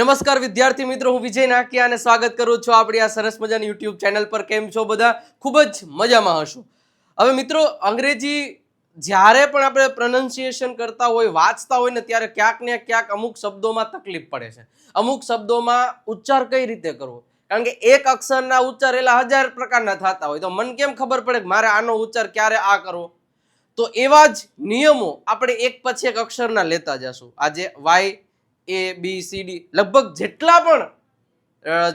નમસ્કાર વિદ્યાર્થી મિત્રો, હું વિજય નાકિયા અને સ્વાગત કરું છું આપણી આ સરસ મજાની યુટ્યુબ ચેનલ પર. કેમ છો બધા? ખૂબ જ મજામાં હશો. હવે મિત્રો, અંગ્રેજી જ્યારે પણ આપણે પ્રનન્સિએશન કરતા હોય, વાંચતા હોય ને, ત્યારે ક્યાંક ને ક્યાંક અમુક શબ્દોમાં તકલીફ પડે છે. અમુક શબ્દોમાં ઉચ્ચાર કઈ રીતે કરવો? કારણ કે એક અક્ષરના ઉચ્ચાર એલા હજાર પ્રકારના થતા હોય. તો મને કેમ ખબર પડે કે મારે આનો ઉચ્ચાર ક્યારે આ કરવો? તો એવા જ નિયમો આપણે એક પછી એક અક્ષરના લેતા જશું. આજે Y A B C D લગભગ જેટલા પણ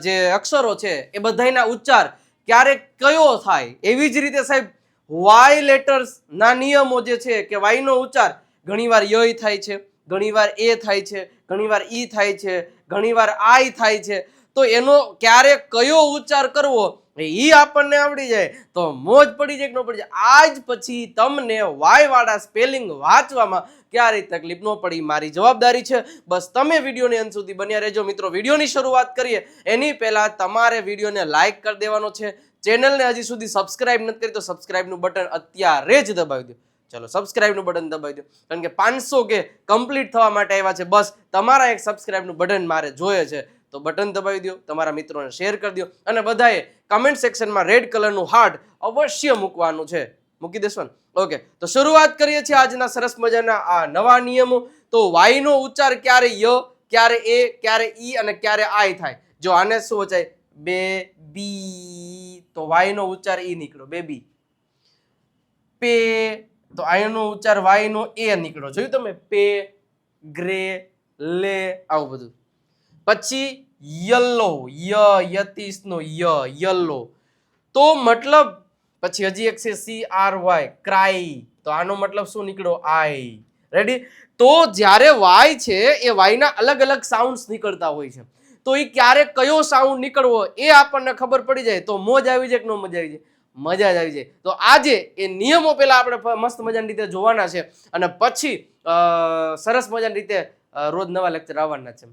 જે અક્ષરો છે, એ બધાયના ઉચ્ચાર ક્યારેક કયો થાય? એવી જ રીતે સાહેબ વાય લેટર્સ ના નિયમો જે છે કે વાયનો ઉચ્ચાર ઘણીવાર યય થાય છે, ઘણીવાર એ થાય છે, ઘણીવાર ઈ થાય છે, ઘણીવાર આઈ થાય છે. તો એનો ક્યારે કયો ઉચ્ચાર કરવો એ આપણને આવડી જાય. તો મોજ પડી જાય કે ન પડી જાય? આજ પછી તમને વાય વાળા સ્પેલિંગ વાંચવામાં ક્યારેય તકલીફ ન પડી. મારી જવાબદારી છે. બસ તમે વિડીયોની અંત સુધી બન્યા રહેજો. મિત્રો, વિડીયોની શરૂઆત કરીએ. એની પહેલા તમારે વિડીયોને લાઈક કરી દેવાનો છે. ચેનલને હજી સુધી સબસ્ક્રાઇબ નથી કરી તો સબસ્ક્રાઇબનું બટન અત્યારે જ દબાવી દો. ચલો, સબસ્ક્રાઇબનું બટન દબાવી દો. કારણ કે પાંચસો કે કમ્પ્લીટ થવા માટે આવ્યા છે. બસ તમારા એક સબસ્ક્રાઇબનું બટન મારે જોઈએ છે. તો બટન દબાવી દો તમારા મિત્રોને શેર કરી દો અને બધાએ કમેન્ટ સેક્શનમાં રેડ કલરનું હાર્ટ અવશ્ય મૂકવાનું છે. મૂકી દેશો ને? ઓકે તો શરૂઆત કરીએ છીએ આજના સરસ મજાના આ નવા નિયમો. તો વાયનો ઉચ્ચાર ક્યારે ય, ક્યારે એ, ક્યારે ઈ અને ક્યારે આઈ થાય? જો આને શું વચાય? બે, બી. તો વાયનો ઉચ્ચાર ઈ નીકળ્યો બેબી પે, તો આયનો ઉચ્ચાર વાયનો એ નીકળ્યો. જોયું તમે? પે, ગ્રે, લે, આવું બધું. પછી યલો, ય યતીસનો ય યલો. તો મતલબ, પછી હજી એક છે સી આર વાય, ક્રાઈ. તો આનો મતલબ શું નીકળ્યો? આઈ. રેડી તો જ્યારે વાય છે, એ વાયના અલગ અલગ સાઉન્ડ્સ નીકળતા હોય છે. તો એ ક્યારે કયો સાઉન્ડ નીકળવો એ આપણને ખબર પડી જાય. તો મોજ આવી જાય કે ન મજા આવી જાય? મજા જ આવી જાય. તો આજે એ નિયમો પહેલા આપણે મસ્ત મજાની રીતે જોવાના છે. અને પછી સરસ મજાની રીતે રોજ નવા લેક્ચર આવવાના છે.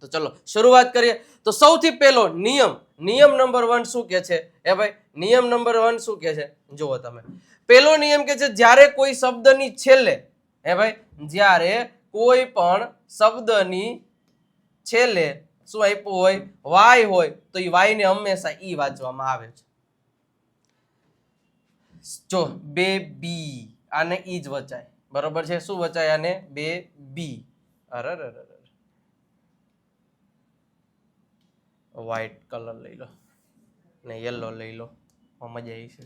તો ચલો, શરૂઆત કરીએ. તો સૌથી પહેલો નિયમ. નિયમ નંબર વન શું કે છે? એ ભાઈ, નિયમ નંબર વન શું કે છે? જુઓ તમે. પહેલો નિયમ કે છે, જ્યારે કોઈ શબ્દની છેલ્લે હે ભાઈ, જ્યારે કોઈ પણ શબ્દની છેલ્લે શું આપ્યું હોય? વાય હોય, તો એ વાયને હંમેશા ઈ વાંચવામાં આવે છે. જો, બે, બી, આને ઈ જ વચાય. બરોબર છે? શું વચાય આને? બે, બી. અરે વ્હાઈટ કલર લઈ લો ને યલો લઈ લો. મજા આવી છે.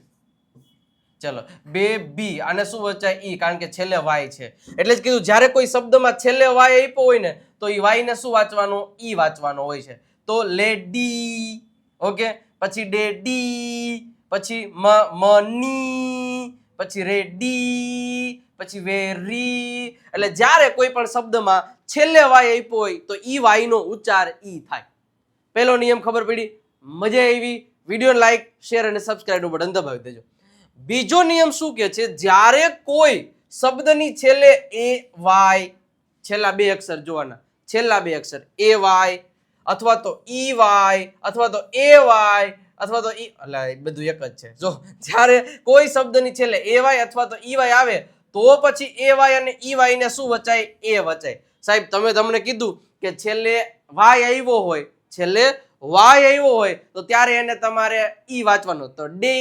ચલો, બે બી આને શું વચ્ચે ઈ કારણ કે છેલ્લે વાય છે. એટલે જ કીધું, જ્યારે કોઈ શબ્દમાં છેલ્લે વાય આપ્યો હોય ને, તો એ વાય ને શું વાંચવાનું? ઈ વાંચવાનો હોય છે. તો લેડી ઓકે પછી ડેડી પછી મ મની પછી રેડી પછી વેરી એટલે જ્યારે કોઈ પણ શબ્દમાં છેલ્લે વાય આપ્યો હોય, તો ઈ વાયનો ઉચ્ચાર ઈ થાય. પહેલો નિયમ ખબર પડી? મજા આવી. વીડિયો લાઈક શેર અને સબસ્ક્રાઇબ બટન દબાવી દેજો. બીજો નિયમ શું કે છે? જ્યારે કોઈ શબ્દની છેલ્લે એ, વાય, છેલ્લા બે અક્ષર જોવાના. છેલ્લા બે અક્ષર. એ, વાય, અથવા તો ઈ, વાય, અથવા તો એ, વાય, અથવા તો ઈ, એટલે બધું એક જ છે. જો, જ્યારે કોઈ શબ્દની છેલ્લે એ, વાય અથવા તો ઈ, વાય આવે, તો પછી એ, વાય અને ઈ વાય ને શું વચાય? એ વચાય. સાહેબ, તમે તમને કીધું કે છેલ્લે વાય આવ્યો હોય છેલ્લે વાય આવ્યો હોય તો ત્યારે એને તમારે ઈ વાંચવાનું તો ડે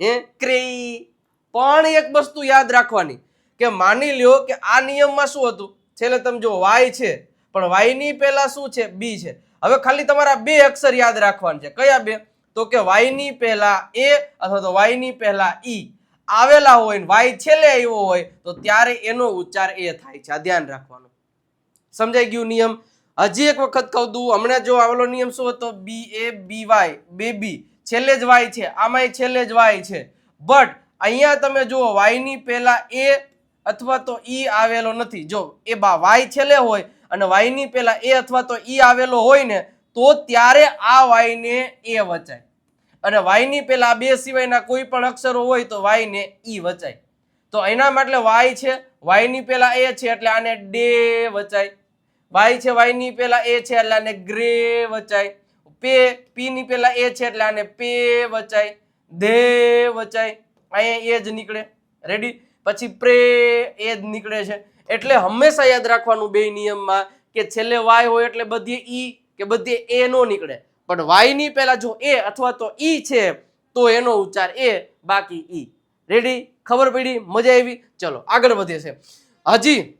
હે, ક્રેઈ. પણ એક વસ્તુ યાદ રાખવાની કે માની લ્યો કે આ નિયમમાં શું હતું? છેલ્લે તમે જો વાય છે, પણ વાયની પહેલા શું છે? બી છે. હવે ખાલી તમારા બે અક્ષર યાદ રાખવાના છે. કયા બે? તો કે વાયની પહેલા એ અથવા તો વાયની પહેલા ઈ. આવેલા હોય ને વાય છેલ્લે આવ્યો હોય તો ત્યારે એનો ઉચ્ચાર એ થાય છે. આ ધ્યાન રાખવાનું. સમજાઈ ગયું નિયમ? હજી એક વખત કહું દઉં, હમણાં જો આવેલો નિયમ શું હતો? બી એ બી વાય બેબી છેલ્લે જ વાય છે. આમાંય છેલ્લે જ વાય છે. બટ અહીંયા તમે જુઓ વાયની પહેલા એ અથવા તો ઈ આવેલો નથી. જો, એ બા વાય છેલ્લે હોય અને વાયની પહેલા એ અથવા તો ઈ આવેલો હોય ને, તો ત્યારે આ વાયને એ વચાય. અને વાયની પહેલા બે સિવાયના કોઈ પણ અક્ષરો હોય તો વાયને ઈ વચાય. તો એના માટે વાય છે વાયની પહેલા એ છે, એટલે આને ડે વચાય. વાય છે, વાયની પેલા એ છે, એટલે આને ગ્રે વચાય. પે પી ની પેલા એ છે, એટલે આને પે વચાય. ધે વચાય. અહીંયા એ જ નીકળે. રેડી પછી પ્રે એ જ નીકળે છે. એટલે હંમેશા યાદ રાખવાનું બે નિયમમાં કે છેલ્લે વાય હોય એટલે બધી ઈ કે બધી એ નો નીકળે. પણ વાયની પહેલા જો એ અથવા તો ઈ છે, તો એનો ઉચ્ચાર એ, બાકી ઈ. રેડી ખબર પડી? મજા આવી? ચલો, આગળ વધીએ છે. હજી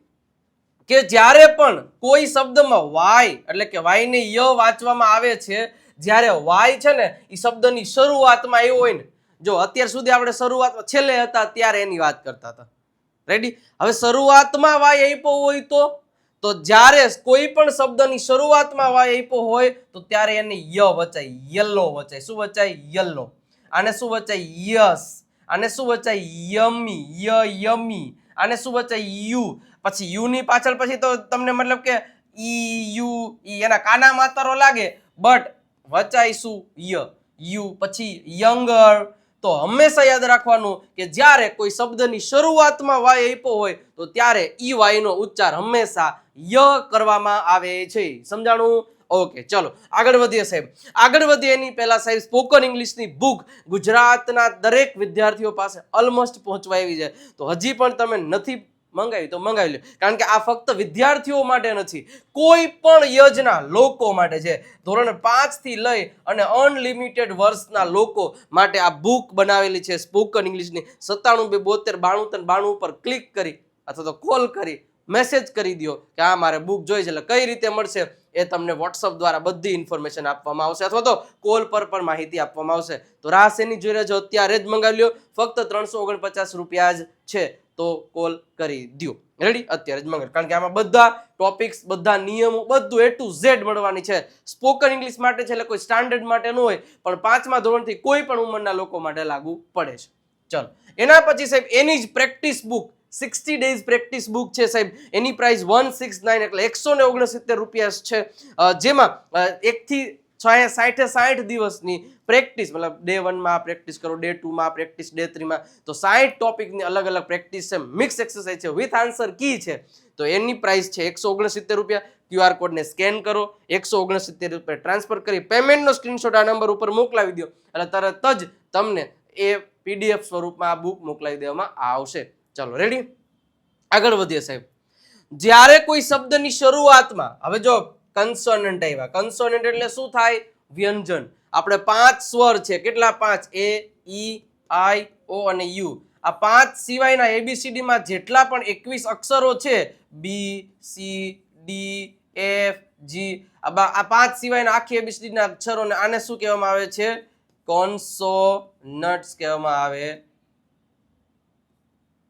કે જ્યારે પણ કોઈ શબ્દમાં વાય એટલે કે વાય ને ય વાંચવામાં આવે છે, જ્યારે વાય છે ને એ શબ્દની શરૂઆતમાં આવ્યો હોય ને, જો અત્યાર સુધી આપણે શરૂઆતમાં છેલ્લે હતા ત્યારે એની વાત કરતા હતા. રેડી હવે શરૂઆતમાં વાય આપ્યો હોય તો તો જ્યારે કોઈ પણ શબ્દની શરૂઆતમાં વાય આપ્યો હોય, તો ત્યારે એને ય વચાય, યલો વચાય. શું વચાય? યલો. આને શું વચાય? યસ. આને શું વચાય? યમી, ય યમી. આને શું વચાય? યુ. પછી યુ ની પાછળ પછી તો તમને મતલબ કે ઈ, યુ, ઈ, એના કાના માતરો લાગે, બટ વચાય શું ય, યુ, પછી યંગર. તો હંમેશા યાદ રાખવાનું કે જ્યારે કોઈ શબ્દની શરૂઆતમાં વાય આપ્યો હોય, તો ત્યારે ઈ વાયનો ઉચ્ચાર હંમેશા ય કરવામાં આવે છે. સમજાણું? ઓકે, ચલો, આગળ વધીએ સાહેબ. આગળ વધીએ એની પહેલા સાહેબ, સ્પોકન ઇંગ્લિશની બુક ગુજરાતના દરેક વિદ્યાર્થીઓ પાસે ઓલમોસ્ટ પહોંચવા આવી છે. તો હજી પણ તમે નથી મંગાવી તો મંગાવી લો કારણ કે આ ફક્ત વિદ્યાર્થીઓ માટે નથી, કોઈ પણ યોજના લોકો માટે છે. ધોરણ પાંચથી લઈ અને અનલિમિટેડ વર્ષના લોકો માટે આ બુક બનાવેલી છે, સ્પોકન ઇંગ્લિશની. સત્તાણું બે બોતેર બાણું ત્રણ બાણું ઉપર ક્લિક કરી અથવા તો કોલ કરી, મેસેજ કરી દો કે આ મારે બુક જોઈએ છે. એટલે કઈ રીતે મળશે એ તમને વોટ્સઅપ દ્વારા બધી ઇન્ફોર્મેશન આપવામાં આવશે અથવા તો કોલ પર પણ માહિતી આપવામાં આવશે. તો રાહ એની જોઈ રહેજો અત્યારે જ મંગાવી લ્યો. ફક્ત ત્રણસો ઓગણપચાસ રૂપિયા જ છે. તો કોલ કરી દો રેડી અત્યારે જ મંગળ કારણ કે આમાં બધા ટોપિક્સ બધા નિયમો, બધું એ ટુ ઝેડ મળવાની છે. સ્પોકન ઇંગ્લિશ માટે છે, એટલે કોઈ સ્ટાન્ડર્ડ માટે ન હોય, પણ પાંચમા ધોરણથી કોઈ પણ ઉંમરના લોકો માટે લાગુ પડે છે. ચલો. એના પછી સાહેબ, એની જ practice book sixty days practice book છે સાહેબ. એની પ્રાઇસ વન સિક્સ નાઇન એટલે એકસો ને ઓગણસિત્તેર રૂપિયા છે. જેમાં એકથી છ સાઠે સાઠ દિવસની પ્રેક્ટિસ મતલબ ડે વનમાં પ્રેક્ટિસ કરો ડે ટુમાં પ્રેક્ટિસ ડે થ્રીમાં તો સાઠ ટોપિકની અલગ અલગ પ્રેક્ટિસ છે. મિક્સ એક્સરસાઇઝ છે. વિથ આન્સર કી છે? તો એની પ્રાઇસ છે એકસો ઓગણસિત્તેર રૂપિયા. ક્યુઆર કોડને સ્કેન કરો. એકસો ઓગણસિત્તેર રૂપિયા ટ્રાન્સફર કરી. પેમેન્ટનો સ્ક્રીનશોટ આ નંબર ઉપર મોકલાવી દો એટલે તરત જ તમને એ પીડીએફ સ્વરૂપમાં આ બુક મોકલાવી દેવામાં આવશે. ચલો રેડી આગળ વધીએ સાહેબ. જ્યારે કોઈ શબ્દની શરૂઆતમાં, હવે જો કન્સોનન્ટ આવ્યા. કન્સોનન્ટ એટલે શું થાય? વ્યંજન. આપણે પાંચ સ્વર છે. કેટલા? પાંચ. એ ઈ આઈ ઓ અને યુ આ પાંચ સિવાયના એબીસીડીમાં જેટલા પણ એકવીસ અક્ષરો છે B C D F G આ પાંચ સિવાયના આખી એબીસીડીના અક્ષરોને આને શું કહેવામાં આવે છે? કોન્સોનટ્સ કહેવામાં આવે.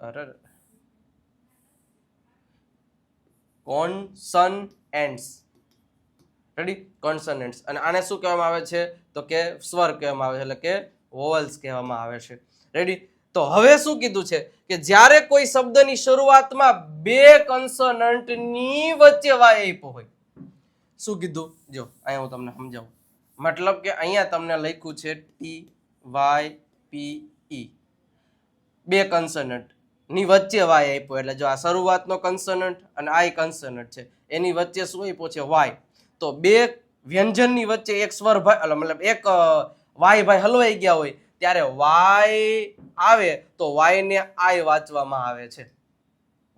અરે કોન્સનએન્ટ્સ રેડી કોન્સનન્ટ્સ અને આને શું કહેવામાં આવે છે? તો કે સ્વર કહેવામાં આવે છે, એટલે કે વોવલ્સ કહેવામાં આવે છે. રેડી તો હવે શું કીધું છે? કે જ્યારે કોઈ શબ્દની શરૂઆતમાં બે કન્સોનન્ટની વચ્ચે વાય આપ્યો હોય, શું કીધું? જો, અહીંયા હું તમને સમજાવું. મતલબ કે અહીંયા તમને લખ્યું છે ટી વાય પી ઈ બે કન્સનન્ટની વચ્ચે વાય આપ્યો. એટલે જો આ શરૂઆતનો કન્સનન્ટ અને આ કન્સનન્ટ છે, એની વચ્ચે શું આપ્યો છે? વાય તો બે વ્યંજનની વચ્ચે એક સ્વર મતલબ એક વાય ભાઈ હલવાઈ ગયા હોય, ત્યારે વાય આવે તો વાયને આય વાંચવામાં આવે છે.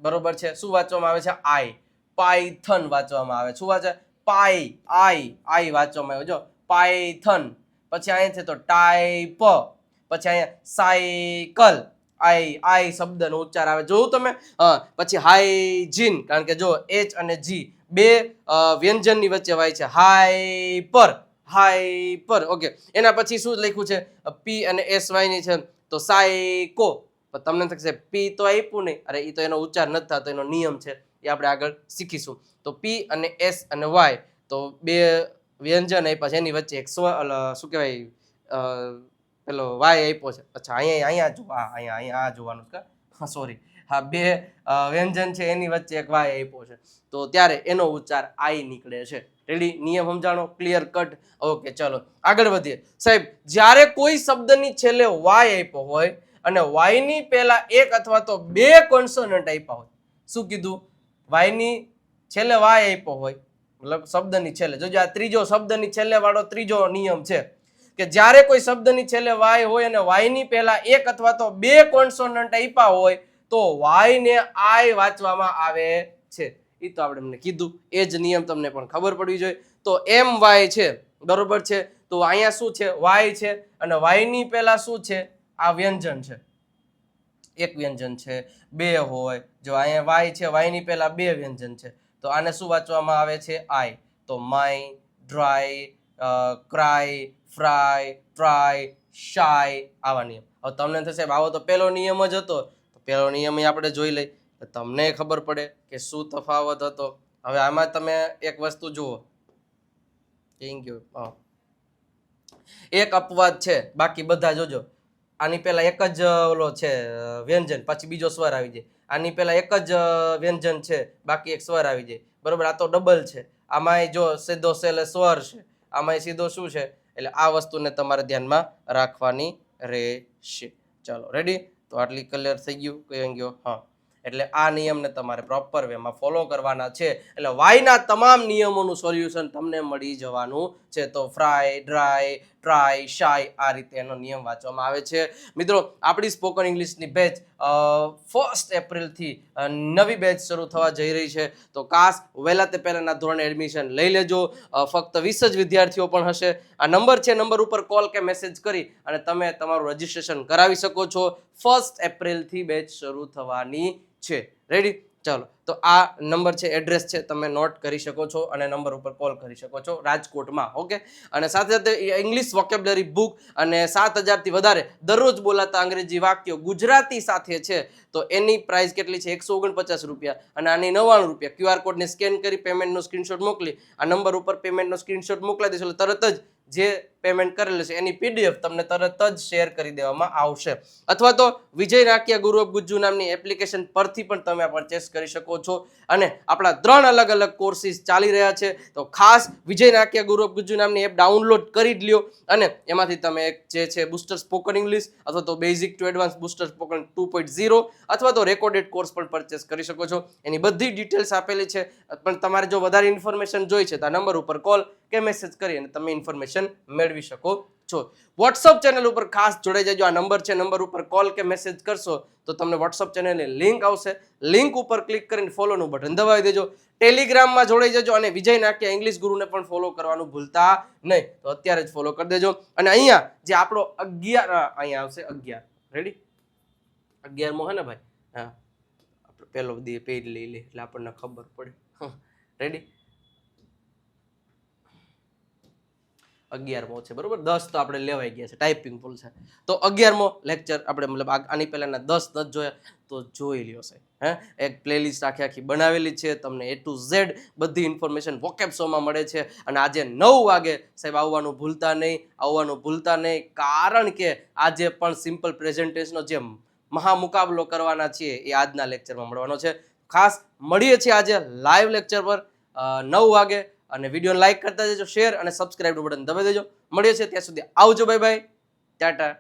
બરોબર છે? શું વાંચવામાં આવે છે? આઈ પાયથન વાંચવામાં આવે. શું વાંચે? પાય આઈ આઈ વાંચવામાં આવે. જો, પાયથન. પછી અહીંયા છે તો ટાઈપ. પછી અહીંયા સાયકલ. આઈ આઈ શબ્દનો ઉચ્ચાર આવે. જોયું તમે? પછી હાઈજીન કારણ કે જો એચ અને જી બે વ્યંજનની વચ્ચે વાય છે. Hyper hyper. ઓકે. એના પછી શું લખ્યું છે? પી અને એસ વાયની છે. તો સાયકો. તમને થશે પી તો આપ્યું નહીં. અરે એ તો એનો ઉચ્ચાર નથી થતો, એનો નિયમ છે. એ આપણે આગળ શીખીશું. તો પી અને એસ અને વાય, તો બે વ્યંજન આપ્યા છે. એની વચ્ચે એક સ્વ શું કહેવાય? પેલો વાય આપ્યો છે. અચ્છા, અહીંયા અહીંયા જો આ અહીંયા અહીંયા આ જોવાનું છે. હા સોરી હા, બે વ્યંજન છે એની વચ્ચે એક વાય આપ્યો છે. તો ત્યારે એનો ઉચ્ચાર આઈ નીકળે છે. રેડી નિયમ સમજાણો? ક્લિયર કટ ઓકે ચલો. આગળ વધીએ. સાહેબ, જ્યારે કોઈ શબ્દની છેલ્લે વાય આપ્યો હોય અને વાયની પહેલા એક અથવા તો બે કોન્સોનન્ટ આપ્યા હોય, શું કીધું? વાયની છેલ્લે વાય આપ્યો હોય, મતલબ શબ્દની છેલ્લે. જોજો, આ ત્રીજો શબ્દની છેલ્લે વાળો ત્રીજો નિયમ છે. કે જ્યારે કોઈ શબ્દની છેલ્લે વાય હોય અને વાયની પહેલા એક અથવા તો બે કોન્સોનન્ટ આપ્યા હોય, તો વાય ને આય વાંચવામાં આવે છે. એ તો આપણે એમને કીધું. એ જ નિયમ તમને પણ ખબર પડવી જોઈએ. તો એમ વાય છે. બરોબર છે? તો અહીંયા શું છે? વાય છે. અને વાયની પહેલા શું છે? આ વ્યંજન છે. એક વ્યંજન છે. બે હોય. જો અહીંયા વાય છે, વાયની પહેલા બે વ્યંજન છે. તો આને શું વાંચવામાં આવે છે? આઈ તો my, dry cry fry try shy આવા નિયમ. હવે તમને થશે આવો તો પહેલો નિયમ જ હતો. તો પહેલો નિયમ આપણે જોઈ લઈ તમને ખબર પડે કે શું તફાવત હતો. હવે આમાં તમે એક વસ્તુ જુઓ. થેન્ક યુ એક અપવાદ છે. બાકી બધા જોજો. આની પહેલાં એક જ ઓલો છે વ્યંજન. પછી બીજો સ્વર આવી જાય. આની પહેલાં એક જ વ્યંજન છે. બાકી એક સ્વર આવી જાય. બરાબર? આ તો ડબલ છે. આમાં જો સીધો સેલે સ્વર છે. આમાંય સીધો શું છે? એટલે આ વસ્તુને તમારે ધ્યાનમાં રાખવાની રહેશે. ચાલો રેડી તો આટલી ક્લિયર થઈ ગયું કયો ગયો. હા. એટલે આ નિયમને તમારે પ્રોપર વેમાં ફોલો કરવાના છે. એટલે વાયના તમામ નિયમોનું સોલ્યુશન તમને મળી જવાનું છે. તો ફ્રાય ડ્રાય ટ્રાય શાય આ રીતે એનો નિયમ વાંચવામાં આવે છે. મિત્રો, આપણી સ્પોકન ઇંગ્લિશની બેચ ફર્સ્ટ એપ્રિલથી નવી બેચ શરૂ થવા જઈ રહી છે. તો કાસ વહેલા તે પહેલાંના ધોરણે એડમિશન લઈ લેજો. ફક્ત વીસ જ વિદ્યાર્થીઓ પણ હશે. આ નંબર છે નંબર ઉપર કોલ કે મેસેજ કરી અને તમે તમારું રજિસ્ટ્રેશન કરાવી શકો છો. ફર્સ્ટ એપ્રિલથી બેચ શરૂ થવાની છે. રેડી ચાલો, તો આ નંબર છે, એડ્રેસ છે, તમે નોટ કરી શકો છો અને નંબર ઉપર કોલ કરી શકો છો રાજકોટમાં, ઓકે? અને સાથે સાથે ઇંગ્લિશ વોકેબ્લરી બુક અને સાત હજારથી વધારે દરરોજ બોલાતા અંગ્રેજી વાક્યો ગુજરાતી સાથે છે, તો એની પ્રાઇસ કેટલી છે? એકસો ઓગણપચાસ રૂપિયા અને આની નવ્વાણું રૂપિયા. ક્યુઆર કોડને સ્કેન કરી પેમેન્ટનો સ્ક્રીનશોટ મોકલી, આ નંબર ઉપર પેમેન્ટનો સ્ક્રીનશોટ મોકલાવી દેશો એટલે તરત જ જે પેમેન્ટ કરેલું છે, એની પીડીએફ તમને તરત જ શેર કરી દેવામાં આવશે. અથવા તો વિજય નાક્યા ગુરુ ગુજ્જુ નામની એપ્લિકેશન પરથી પણ તમે પરચેસ કરી શકો છો. અને આપણા ત્રણ અલગ અલગ કોર્સિસ ચાલી રહ્યા છે. તો ખાસ વિજય નાક્યા ગુરુ ગુજ્જુ નામની એપ ડાઉનલોડ કરી જ લ્યો. અને એમાંથી તમે એક જે છે બુસ્ટર સ્પોકન ઇંગ્લિશ અથવા તો basic to advance booster spoken two point zero અથવા તો રેકોર્ડેડ કોર્સ પણ પરચેસ કરી શકો છો. એની બધી ડિટેલ્સ આપેલી છે. પણ તમારે જો વધારે ઇન્ફોર્મેશન જોઈ છે, તો આ નંબર ઉપર કોલ કે મેસેજ કરી અને તમે ઇન્ફોર્મેશન મેળવી શકો છો. વોટ્સઅપ ચેનલ ઉપર ખાસ જોડાઈ જજો. આ નંબર છે નંબર ઉપર કોલ કે મેસેજ કરશો તો તમને વોટ્સઅપ ચેનલની લિંક આવશે. લિંક ઉપર ક્લિક કરીને ફોલોનું બટન દબાવી દેજો. ટેલિગ્રામમાં જોડાઈ જજો અને વિજય નાક્યા ઇંગ્લિશ ગુરુને પણ ફોલો કરવાનું ભૂલતા નહીં. તો અત્યારે જ ફોલો કરી દેજો. અને અહીંયા જે આપણો અગિયાર અહીંયા આવશે અગિયાર. રેડી અગિયારમો હે ને ભાઈ? હા. આપણે પહેલો પેજ લઈ લે એટલે આપણને ખબર પડે. રેડી અગિયારમો છે, બરાબર? દસ તો આપણે લેવાઈ ગયા છે ટાઈપિંગ ભૂલ છે. તો અગિયારમો લેક્ચર આપણે મતલબ આની પહેલાંના દસ દસ જોયા, તો જોઈ લ્યો છે હે? એક પ્લેલિસ્ટ આખી આખી બનાવેલી છે, તમને એ ટુ ઝેડ બધી ઇન્ફોર્મેશન વોકેપ શોમાં મળે છે. અને આજે નવ વાગે સાહેબ આવવાનું ભૂલતા નહીં, આવવાનું ભૂલતા નહીં, કારણ કે આજે પણ સિમ્પલ પ્રેઝન્ટેશનનો જે મહામુકાબલો કરવાના છીએ, એ આજના લેક્ચરમાં મળવાનો છે. ખાસ મળીએ છીએ આજે લાઈવ લેક્ચર પર. નવ વાગે અને વીડિયો લાઈક કરતા જજો શેર અને સબસ્ક્રાઈબનું બટન દબાવી દેજો. મળીએ છીએ ત્યાં સુધી. આવજો બાય બાય ટાટા.